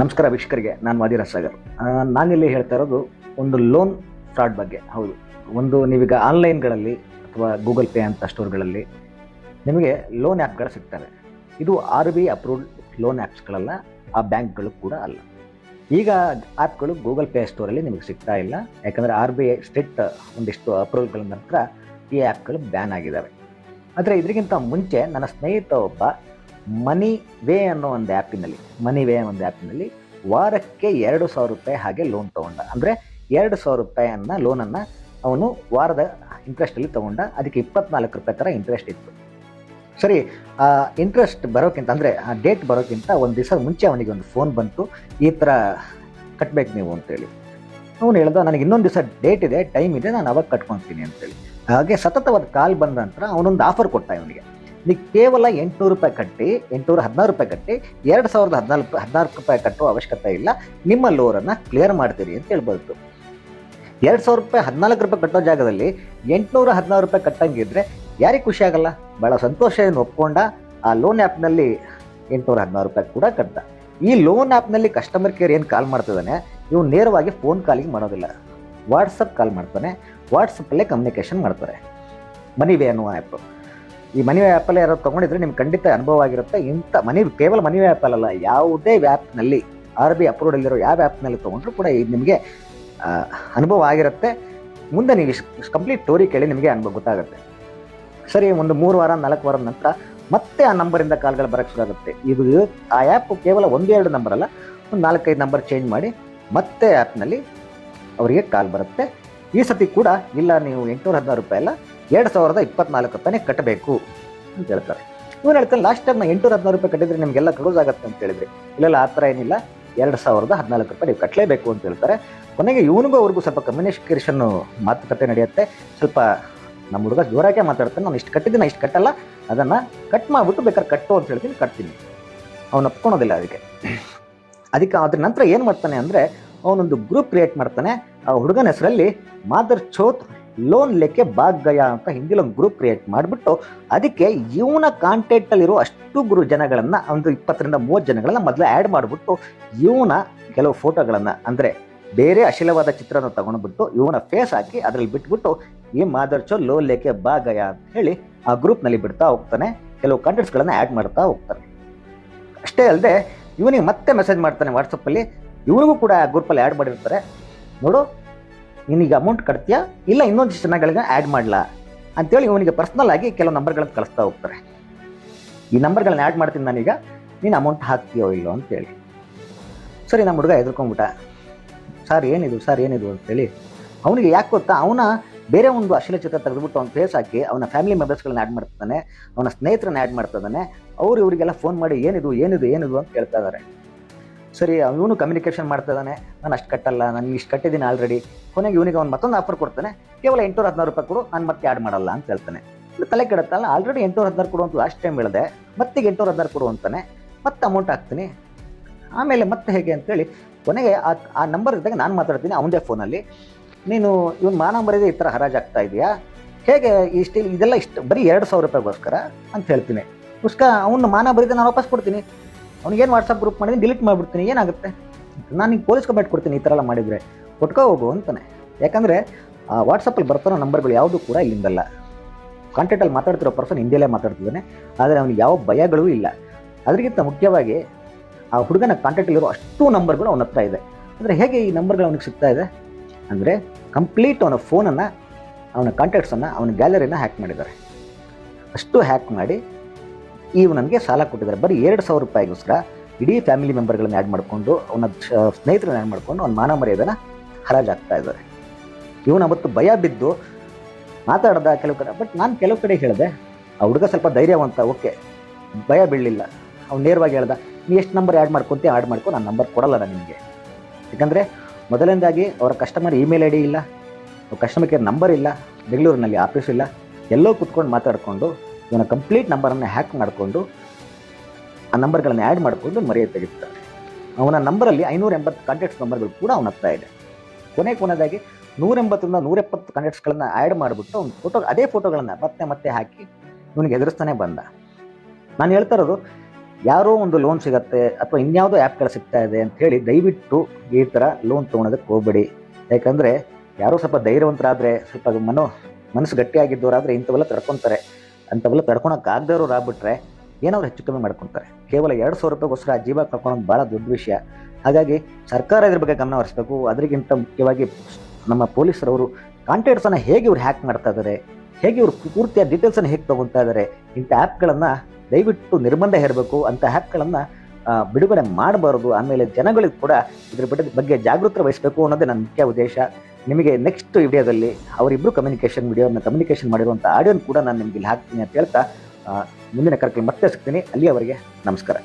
ನಮಸ್ಕಾರ ವೀಕ್ಷಕರಿಗೆ, ನಾನು ವಾದಿರಾಜ್ ಸಾಗರ್ ನಾನಿಲ್ಲಿ ಹೇಳ್ತಾ ಇರೋದು ಒಂದು ಲೋನ್ ಫ್ರಾಡ್ ಬಗ್ಗೆ. ಹೌದು. ಒಂದು ನೀವೀಗ ಆನ್ಲೈನ್ಗಳಲ್ಲಿ ಅಥವಾ ಗೂಗಲ್ ಪೇ ಅಂತ ಸ್ಟೋರ್ಗಳಲ್ಲಿ ನಿಮಗೆ ಲೋನ್ ಆ್ಯಪ್ಗಳು ಸಿಗ್ತವೆ. ಇದು ಆರ್ ಬಿ ಅಪ್ರೂವ್ಡ್ ಲೋನ್ ಆ್ಯಪ್ಸ್ಗಳಲ್ಲ, ಆ ಬ್ಯಾಂಕ್ಗಳು ಕೂಡ ಅಲ್ಲ. ಈಗ ಆ್ಯಪ್ಗಳು ಗೂಗಲ್ ಪೇ ಸ್ಟೋರಲ್ಲಿ ನಿಮಗೆ ಸಿಗ್ತಾ ಇಲ್ಲ. ಯಾಕಂದರೆ ಆರ್ ಬಿ ಐ ಸ್ಟ್ರಿಕ್ಟ್ ಒಂದಿಷ್ಟು ಅಪ್ರೂವಲ್ಗಳ ನಂತರ ಈ ಆ್ಯಪ್ಗಳು ಬ್ಯಾನ್ ಆಗಿದ್ದಾವೆ ಆದರೆ ಇದರಿಗಿಂತ ಮುಂಚೆ ನನ್ನ ಸ್ನೇಹಿತ ಒಬ್ಬ ಮನಿ ವೇ ಅನ್ನೋ ಒಂದು ಆ್ಯಪಿನಲ್ಲಿ, ಮನಿ ವೇ ಒಂದು ಆ್ಯಪಿನಲ್ಲಿ ವಾರಕ್ಕೆ ಎರಡು ಸಾವಿರ ರೂಪಾಯಿ ಹಾಗೆ ಲೋನ್ ತೊಗೊಂಡ. ಅಂದರೆ ಎರಡು ಸಾವಿರ ರೂಪಾಯಿಯನ್ನ ಲೋನನ್ನು ಅವನು ವಾರದ ಇಂಟ್ರೆಸ್ಟಲ್ಲಿ ತೊಗೊಂಡ. ಅದಕ್ಕೆ ಇಪ್ಪತ್ನಾಲ್ಕು ರೂಪಾಯಿ ಥರ ಇಂಟ್ರೆಸ್ಟ್ ಇತ್ತು. ಸರಿ, ಆ ಇಂಟ್ರೆಸ್ಟ್ ಬರೋಕ್ಕಿಂತ, ಅಂದರೆ ಆ ಡೇಟ್ ಬರೋಕ್ಕಿಂತ ಒಂದು ದಿವಸ ಮುಂಚೆ ಅವನಿಗೆ ಒಂದು ಫೋನ್ ಬಂತು. ಈ ಥರ ಕಟ್ಬೇಕು ನೀವು ಅಂತೇಳಿ. ಅವನು ಹೇಳ್ದ, ನನಗೆ ಇನ್ನೊಂದು ದಿವಸ ಡೇಟ್ ಇದೆ ಟೈಮ್ ಇದೆ, ನಾನು ಅವಾಗ ಕಟ್ಕೊತೀನಿ ಅಂತೇಳಿ. ಹಾಗೆ ಸತತವಾದ ಕಾಲ್ ಬಂದ ನಂತರ ಅವನೊಂದು ಆಫರ್ ಕೊಟ್ಟ ಇವನಿಗೆ. ನೀವು ಕೇವಲ ಎಂಟುನೂರು ರೂಪಾಯಿ ಕಟ್ಟಿ, ಎಂಟುನೂರ ಹದಿನಾರು ರೂಪಾಯಿ ಕಟ್ಟಿ, ಎರಡು ಸಾವಿರದ ಹದಿನಾಲ್ಕು ಹದಿನಾಲ್ಕು ರೂಪಾಯಿ ಕಟ್ಟುವ ಅವಶ್ಯಕತೆ ಇಲ್ಲ. ನಿಮ್ಮ ಲೋರನ್ನು ಕ್ಲಿಯರ್ ಮಾಡ್ತೀರಿ ಅಂತ ಹೇಳ್ಬೋದು. ಎರಡು ಸಾವಿರ ರೂಪಾಯಿ, ಹದಿನಾಲ್ಕು ರೂಪಾಯಿ ಕಟ್ಟೋ ಜಾಗದಲ್ಲಿ ಎಂಟುನೂರ, ಹದಿನಾರು ರೂಪಾಯಿ ಕಟ್ಟಂಗಿದ್ರೆ ಯಾರಿಗೆ ಖುಷಿ ಆಗಲ್ಲ? ಭಾಳ ಸಂತೋಷ ಏನು ಒಪ್ಕೊಂಡ ಆ ಲೋನ್ ಆ್ಯಪ್ನಲ್ಲಿ ಎಂಟುನೂರ, ಹದಿನಾರು ರೂಪಾಯಿ ಕೂಡ ಕಟ್ಟ ಈ ಲೋನ್ ಆ್ಯಪ್ನಲ್ಲಿ ಕಸ್ಟಮರ್ ಕೇರ್ ಏನು ಕಾಲ್ ಮಾಡ್ತಿದ್ದಾನೆ? ಇವು ನೇರವಾಗಿ ಫೋನ್ ಕಾಲಿಗೆ ಮಾಡೋದಿಲ್ಲ. ವಾಟ್ಸಪ್ ಕಾಲ್ ಮಾಡ್ತಾನೆ. ವಾಟ್ಸಪ್ಪಲ್ಲೇ ಕಮ್ಯುನಿಕೇಷನ್ ಮಾಡ್ತಾರೆ. ಮನಿವೇ ಅನ್ನುವ ಆ್ಯಪ್ ಈ ಮನಿ ವ್ಯಾಪ್ ಅಲ್ಲಿ ಯಾರು ತಗೊಂಡಿದ್ರೆ ನಿಮ್ಗೆ ಖಂಡಿತ ಅನುಭವ ಆಗಿರುತ್ತೆ. ಇಂಥ ಮನಿ ಕೇವಲ ಮನಿವೇ ಆ್ಯಪಲ್ಲ ಯಾವುದೇ ವ್ಯಾಪ್ನಲ್ಲಿ ಆರ್ ಬಿ ಅಪ್ರೂವ್ಡಲ್ಲಿರೋ ಯಾವ ಆ್ಯಪ್ನಲ್ಲಿ ತಗೊಂಡ್ರು ಕೂಡ ಇದು ನಿಮಗೆ ಅನುಭವ ಆಗಿರುತ್ತೆ. ಮುಂದೆ ನೀವು ಕಂಪ್ಲೀಟ್ ಸ್ಟೋರಿ ಕೇಳಿ ನಿಮಗೆ ಅನುಭವ ಗೊತ್ತಾಗುತ್ತೆ. ಸರಿ, ಒಂದು ಮೂರು ವಾರ, ನಾಲ್ಕು ವಾರ ನಂತರ ಮತ್ತೆ ಆ ನಂಬರಿಂದ ಕಾಲ್ಗಳು ಬರೋಕ್ಕೆ ಶುರು ಆಗುತ್ತೆ ಇದು ಆ ಆ್ಯಪ್ ಕೇವಲ ಒಂದು, ಎರಡು ನಂಬರ್ ಅಲ್ಲ, ಒಂದು ನಾಲ್ಕೈದು ನಂಬರ್ ಚೇಂಜ್ ಮಾಡಿ ಮತ್ತೆ ಆ್ಯಪ್ನಲ್ಲಿ ಅವರಿಗೆ ಕಾಲ್ ಬರುತ್ತೆ. ಈ ಸತಿ ಕೂಡ ಇಲ್ಲ, ನೀವು ಎಂಟುನೂರ ಹದಿನಾರು ರೂಪಾಯಿ ಅಲ್ಲ ಎರಡು ಸಾವಿರದ ಇಪ್ಪತ್ನಾಲ್ಕು ತಾನೇ ಕಟ್ಟಬೇಕು ಅಂತ ಹೇಳ್ತಾರೆ. ಇವ್ರು ಹೇಳ್ತಾರೆ ಲಾಸ್ಟ್ ಟೈಮ್ ಎಂಟುನೂರ ಹದಿನಾರು ರೂಪಾಯಿ ಕಟ್ಟಿದ್ರೆ ನಿಮಗೆಲ್ಲ ಕ್ಲೋಸ್ ಆಗುತ್ತೆ ಅಂತ ಹೇಳಿದ್ರೆ. ಇಲ್ಲೆಲ್ಲ ಆ ಥರ ಏನಿಲ್ಲ. ಎರಡು ಸಾವಿರದ ಹದಿನಾಲ್ಕು ರೂಪಾಯಿ ನೀವು ಕಟ್ಟಲೇಬೇಕು ಅಂತ ಹೇಳ್ತಾರೆ. ಕೊನೆಗೆ ಇವನಿಗೂ ಅವ್ರಿಗೂ ಸ್ವಲ್ಪ ಕಮ್ಯುನಿಕೇಷನ್ ಮಾತುಕತೆ ನಡೆಯುತ್ತೆ. ಸ್ವಲ್ಪ ನಮ್ಮ ಹುಡುಗ ಜೋರಾಗೆ ಮಾತಾಡ್ತಾನೆ, ನಾನು ಇಷ್ಟು ಕಟ್ಟಿದ್ದೀನಿ ಇಷ್ಟು ಕಟ್ಟಲ್ಲ. ಅದನ್ನು ಕಟ್ ಮಾಡಿಬಿಟ್ಟು ಬೇಕಾದ್ರೆ ಕಟ್ಟು ಅಂತ ಹೇಳ್ತೀನಿ, ಕಟ್ತೀನಿ. ಅವನು ಒಪ್ಕೊಳೋದಿಲ್ಲ ಅದಕ್ಕೆ. ಅದಕ್ಕೆ ಅದ್ರ ನಂತರ ಏನು ಮಾಡ್ತಾನೆ ಅಂದರೆ, ಅವನೊಂದು ಗ್ರೂಪ್ ಕ್ರಿಯೇಟ್ ಮಾಡ್ತಾನೆ. ಆ ಹುಡುಗನ ಹೆಸರಲ್ಲಿ ಮಾದರ್ ಚೋತ್ ಲೋನ್ ಲೆಕ್ಕೆ ಗಯಾ ಅಂತ ಹಿಂದಿಲಿ ಒಂದು ಗ್ರೂಪ್ ಕ್ರಿಯೇಟ್ ಮಾಡಿಬಿಟ್ಟು ಅದಕ್ಕೆ ಇವನ ಕಾಂಟ್ಯಾಕ್ಟಲ್ಲಿರೋ ಅಷ್ಟು ಗುರು ಜನಗಳನ್ನು ಒಂದು ಇಪ್ಪತ್ತರಿಂದ ಮೂವತ್ತು ಜನಗಳನ್ನ ಮೊದಲು ಆ್ಯಡ್ ಮಾಡಿಬಿಟ್ಟು ಇವನ ಕೆಲವು ಫೋಟೋಗಳನ್ನು ಅಂದರೆ ಬೇರೆ ಅಶೀಲವಾದ ಚಿತ್ರನ ತಗೊಂಡ್ಬಿಟ್ಟು ಇವನ ಫೇಸ್ ಹಾಕಿ ಅದರಲ್ಲಿ ಬಿಟ್ಬಿಟ್ಟು ಈ ಮಾದರ್ಚೋ ಲೋನ್ ಬಾ ಗಯಾ ಅಂತ ಹೇಳಿ ಆ ಗ್ರೂಪ್ನಲ್ಲಿ ಬಿಡ್ತಾ ಹೋಗ್ತಾನೆ. ಕೆಲವು ಕಂಟೆಂಟ್ಸ್ಗಳನ್ನು ಆ್ಯಡ್ ಮಾಡ್ತಾ ಹೋಗ್ತಾನೆ. ಅಷ್ಟೇ ಅಲ್ಲದೆ ಇವನಿಗೆ ಮತ್ತೆ ಮೆಸೇಜ್ ಮಾಡ್ತಾನೆ ವಾಟ್ಸಪ್ಪಲ್ಲಿ ಇವನಿಗೂ ಕೂಡ ಆ ಗ್ರೂಪಲ್ಲಿ ಆ್ಯಡ್ ಮಾಡಿರ್ತಾರೆ. ನೋಡು ನೀನೀಗ ಅಮೌಂಟ್ ಕಟ್ತೀಯಾ? ಇಲ್ಲ ಇನ್ನೊಂದಿಷ್ಟು ಜನಗಳಿಗೆ ಆ್ಯಡ್ ಮಾಡಲಾ? ಅಂತೇಳಿ ಇವನಿಗೆ ಪರ್ಸ್ನಲ್ ಆಗಿ ಕೆಲವು ನಂಬರ್ಗಳನ್ನು ಕಳಿಸ್ತಾ ಹೋಗ್ತಾರೆ. ಈ ನಂಬರ್ಗಳನ್ನ ಆ್ಯಡ್ ಮಾಡ್ತೀನಿ ನಾನೀಗ. ನೀನು ಅಮೌಂಟ್ ಹಾಕ್ತೀಯೋ ಇಲ್ಲೋ ಅಂತೇಳಿ. ಸರಿ, ನಮ್ಮ ಹುಡುಗ ಎದುರ್ಕೊಂಡ್ಬಿಟ್ಟ ಸರ್ ಏನಿದು? ಸರ್ ಏನಿದು? ಅಂತೇಳಿ. ಅವನಿಗೆ ಯಾಕೆ ಗೊತ್ತಾ? ಅವನ ಬೇರೆ ಒಂದು ಅಶ್ಲೀಲ ಚಿತ್ರ ತೆಗೆದುಬಿಟ್ಟು ಅವ್ನ ಫೇಸ್ ಹಾಕಿ ಅವನ ಫ್ಯಾಮಿಲಿ ಮೆಂಬರ್ಸ್ಗಳನ್ನ ಆ್ಯಡ್ ಮಾಡ್ತಾನೆ ಅವನ ಸ್ನೇಹಿತರನ್ನ ಆ್ಯಡ್ ಮಾಡ್ತಾನೆ ಅವರು ಇವರಿಗೆಲ್ಲ ಫೋನ್ ಮಾಡಿ, ಏನಿದು? ಏನಿದು? ಏನಿದು? ಅಂತ ಕೇಳ್ತಾ ಇದ್ದಾರೆ ಸರಿ, ಇವನು ಕಮ್ಯುನಿಕೇಷನ್ ಮಾಡ್ತಾ ಇದ್ದಾನೆ. ನಾನು ಅಷ್ಟು ಕಟ್ಟಲ್ಲ, ನಾನು ಇಷ್ಟು ಕಟ್ಟಿದ್ದೀನಿ ಆಲ್ರೆಡಿ ಕೊನೆಗೆ ಇವನಿಗೆ ಅವ್ನು ಮತ್ತೊಂದು ಆಫರ್ ಕೊಡ್ತಾನೆ. ಕೇವಲ ಎಂಟುನೂರ ಹದಿನಾರು ರೂಪಾಯಿ ಕೊಡು, ನಾನು ಮತ್ತೆ ಆ್ಯಡ್ ಮಾಡಲ್ಲ ಅಂತ ಹೇಳ್ತಾನೆ. ತಲೆ ಕೆಡುತ್ತಲ್ಲ ಆಲ್ರೆಡಿ ಎಂಟುನೂರ ಹದಿನಾರು ಕೊಡು ಅಂತ ಲಾಸ್ಟ್ ಟೈಮ್ ಹೇಳಿದೆ. ಮತ್ತೆ ಎಂಟುನೂರ ಹದಿನಾರು ಕೊಡು ಅಂತಾನೆ. ಮತ್ತೆ ಅಮೌಂಟ್ ಹಾಕ್ತೀನಿ. ಆಮೇಲೆ ಮತ್ತೆ ಹೇಗೆ ಅಂತೇಳಿ, ಕೊನೆಗೆ ಆ ಆ ನಂಬರ್ ಇದ್ದಾಗ ನಾನು ಮಾತಾಡ್ತೀನಿ ಅವನದೇ ಫೋನಲ್ಲಿ ನೀನು ಇವನು ಮಾನ ಇದೆ ಈ ಥರ ಹರಾಜಾಗ್ತಾ ಇದೆಯಾ ಹೇಗೆ ಇಷ್ಟು ಇದೆಲ್ಲ ಇಷ್ಟು, ಬರೀ ಎರಡು ಸಾವಿರ ರೂಪಾಯಿಗೋಸ್ಕರ ಅಂತ ಹೇಳ್ತೀನಿ. ಉಸ್ಕ ಅವನು ಮಾನ ಬರೀದೆ ನಾನು ವಾಪಸ್ ಕೊಡ್ತೀನಿ. ಅವ್ನಿಗೇನು ವಾಟ್ಸಪ್ ಗ್ರೂಪ್ ಮಾಡಿದ್ದೀನಿ ಡಿಲೀಟ್ ಮಾಡಿಬಿಡ್ತೀನಿ, ಏನಾಗುತ್ತೆ? ನಾನು ಈಗ ಪೊಲೀಸ್ ಕಂಪ್ಲೇಂಟ್ ಕೊಡ್ತೀನಿ, ಈ ಥರ ಎಲ್ಲ ಮಾಡಿದರೆ. ಕೊಟ್ಕೋ ಹೋಗು ಅಂತಾನೆ. ಯಾಕಂದರೆ, ಆ ವಾಟ್ಸಪ್ಪಲ್ಲಿ ಬರ್ತಾರೋ ನಂಬರ್ಗಳು ಯಾವುದೂ ಕೂಡ ಇಲ್ಲಿಂದಲ್ಲ. ಕಾಂಟ್ಯಾಕ್ಟಲ್ಲಿ ಮಾತಾಡ್ತಿರೋ ಪರ್ಸನ್ ಹಿಂದಿಯಲ್ಲೇ ಮಾತಾಡ್ತಿದ್ದಾನೆ. ಆದರೆ ಅವನಿಗೆ ಯಾವ ಭಯಗಳೂ ಇಲ್ಲ. ಅದಕ್ಕಿಂತ ಮುಖ್ಯವಾಗಿ, ಆ ಹುಡುಗನ ಕಾಂಟ್ಯಾಕ್ಟಲ್ಲಿರೋ ಅಷ್ಟು ನಂಬರ್ಗಳು ಅವನ ಹತ್ರ ಇದೆ. ಅಂದರೆ ಹೇಗೆ ಈ ನಂಬರ್ಗಳು ಅವನಿಗೆ ಸಿಗ್ತಾ ಇದೆ? ಅಂದರೆ ಕಂಪ್ಲೀಟ್ ಅವನ ಫೋನನ್ನು ಅವನ ಕಾಂಟ್ಯಾಕ್ಟ್ಸನ್ನು ಅವನ ಗ್ಯಾಲರಿನ ಹ್ಯಾಕ್ ಮಾಡಿದ್ದಾರೆ. ಅಷ್ಟು ಹ್ಯಾಕ್ ಮಾಡಿ ಇವು ನನಗೆ ಸಾಲ ಕೊಟ್ಟಿದ್ದಾರೆ. ಬರೀ ಎರಡು ಸಾವಿರ ರೂಪಾಯಿಗೋಸ್ಕರ ಇಡೀ ಫ್ಯಾಮಿಲಿ ಮೆಂಬರ್ಗಳನ್ನ ಆ್ಯಡ್ ಮಾಡಿಕೊಂಡು, ಅವನ ಸ್ನೇಹಿತರನ್ನು ಆ್ಯಡ್ ಮಾಡಿಕೊಂಡು ಅವ್ನ ಮಾನ ಮರ್ಯಾದೆನ ಹರಾಜಾಗ್ತಾ ಇದ್ದಾರೆ. ಇವನು ಅವತ್ತು ಭಯ ಬಿದ್ದು ಮಾತಾಡ್ದ ಕೆಲವು ಕಡೆ ಬಟ್ ನಾನು ಕೆಲವು ಕಡೆ ಹೇಳಿದೆ, ಆ ಹುಡುಗ ಸ್ವಲ್ಪ ಧೈರ್ಯವಂತ ಓಕೆ ಭಯ ಬೀಳಲಿಲ್ಲ. ಅವ್ನು ನೇರವಾಗಿ ಹೇಳ್ದ, ನೀ ಎಷ್ಟು ನಂಬರ್ ಆ್ಯಡ್ ಮಾಡ್ಕೊತೀಯ ಆ್ಯಡ್ ಮಾಡ್ಕೊ, ನಾನು ನಂಬರ್ ಕೊಡಲ್ಲ ನಾನು ನಿಮಗೆ ಯಾಕಂದರೆ ಮೊದಲನೇದಾಗಿ ಅವರ ಕಸ್ಟಮರ್ ಇಮೇಲ್ ಐ ಡಿ ಇಲ್ಲ ಕಸ್ಟಮರ್ ಕೇರ್ ನಂಬರ್ ಇಲ್ಲ, ಬೆಂಗಳೂರಿನಲ್ಲಿ ಆಫೀಸ್ ಇಲ್ಲ, ಎಲ್ಲೋ ಕುತ್ಕೊಂಡು ಮಾತಾಡಿಕೊಂಡು ಇವನ ಕಂಪ್ಲೀಟ್ ನಂಬರನ್ನು ಹ್ಯಾಕ್ ಮಾಡಿಕೊಂಡು, ಆ ನಂಬರ್ಗಳನ್ನು ಆ್ಯಡ್ ಮಾಡಿಕೊಂಡು ಮರ್ಯಾದೆ ತೆಗಿತಾರೆ ಅವನ ನಂಬರಲ್ಲಿ ಐನೂರ ಎಂಬತ್ತು ಕಾಂಟ್ಯಾಕ್ಟ್ಸ್ ನಂಬರ್ಗಳು ಕೂಡ ಅವನ ಹತ್ರ ಇದೆ. ಕೊನೆ ಕೊನೆಯದಾಗಿ ನೂರೆಂಬತ್ತರಿಂದ ನೂರೆಪ್ಪತ್ತು ಕಾಂಟ್ಯಾಕ್ಟ್ಸ್ಗಳನ್ನು ಆ್ಯಡ್ ಮಾಡಿಬಿಟ್ಟು ಅವ್ನು ಫೋಟೋ ಅದೇ ಫೋಟೋಗಳನ್ನು ಮತ್ತೆ ಮತ್ತೆ ಹಾಕಿ ಇವನಿಗೆ ಎದುರಿಸ್ತಾನೆ ಬಂದ. ನಾನು ಹೇಳ್ತಾ ಇರೋದು, ಯಾರೋ ಒಂದು ಲೋನ್ ಸಿಗತ್ತೆ ಅಥವಾ ಇನ್ಯಾವುದೋ ಆ್ಯಪ್ಗಳು ಸಿಗ್ತಾ ಇದೆ ಅಂತ ಹೇಳಿ ದಯವಿಟ್ಟು ಈ ಥರ ಲೋನ್ ತೊಗೊಳೋದಕ್ಕೆ ಹೋಗಬೇಡಿ. ಯಾಕಂದರೆ ಯಾರೋ ಸ್ವಲ್ಪ ಧೈರ್ಯವಂತರಾದರೆ, ಸ್ವಲ್ಪ ಮನೋ, ಮನಸ್ಸು ಗಟ್ಟಿಯಾಗಿದ್ದವರಾದರೆ ಇಂಥವೆಲ್ಲ ತಡ್ಕೊತಾರೆ. ಅಂಥವೆಲ್ಲ ತಡ್ಕೊಳಕ್ಕೆ ಇರೋರು ಆಗ್ಬಿಟ್ರೆ ಏನಾದ್ರು ಹೆಚ್ಚು ಕಮ್ಮಿ ಮಾಡ್ಕೊತಾರೆ. ಕೇವಲ ಎರಡು ಸಾವಿರ ರೂಪಾಯಿಗೋಸ್ಕರ ಆ ಜೀವ ಕಳ್ಕೊಳೋದು ಭಾಳ ದೊಡ್ಡ ವಿಷಯ. ಹಾಗಾಗಿ ಸರ್ಕಾರ ಇದ್ರ ಬಗ್ಗೆ ಗಮನ ಹರಿಸಬೇಕು. ಅದರಿಗಿಂತ ಮುಖ್ಯವಾಗಿ ನಮ್ಮ ಪೊಲೀಸರವರು ಕಾಂಟ್ಯಾಕ್ಟ್ಸನ್ನು ಹೇಗೆ ಇವ್ರು ಹ್ಯಾಕ್ ಮಾಡ್ತಾ ಇದ್ದಾರೆ ಹೇಗೆ ಇವರು ಪೂರ್ತಿಯ ಡೀಟೇಲ್ಸನ್ನು ಹೇಗೆ ತೊಗೊತಾ ಇದ್ದಾರೆ ಇಂಥ ಆ್ಯಪ್ಗಳನ್ನು ದಯವಿಟ್ಟು ನಿರ್ಬಂಧ ಹೇರಬೇಕು. ಅಂಥ ಆ್ಯಪ್ಗಳನ್ನು ಬಿಡುಗಡೆ ಮಾಡಬಾರ್ದು. ಆಮೇಲೆ ಜನಗಳಿಗೆ ಕೂಡ ಇದ್ರ ಬಗ್ಗೆ ಬಗ್ಗೆ ಜಾಗೃತಿ ವಹಿಸಬೇಕು ಅನ್ನೋದೇ ನನ್ನ ಮುಖ್ಯ ಉದ್ದೇಶ. ನಿಮಗೆ ನೆಕ್ಸ್ಟ್ ವಿಡಿಯೋದಲ್ಲಿ ಅವರಿಬ್ಬರು ಕಮ್ಯುನಿಕೇಷನ್ ವಿಡಿಯೋನ ಕಮ್ಯುನಿಕೇಷನ್ ಮಾಡಿರುವಂಥ ಆಡಿಯೋನ ಕೂಡ ನಾನು ನಿಮಗೆ ಇಲ್ಲಿ ಹಾಕ್ತೀನಿ ಅಂತ ಹೇಳ್ತಾ ಮುಂದಿನ ಕಾರ್ಯಕ್ರಮ ಮತ್ತೆ ಸಿಗ್ತೀನಿ. ಅಲ್ಲಿಯವರೆಗೆ ನಮಸ್ಕಾರ.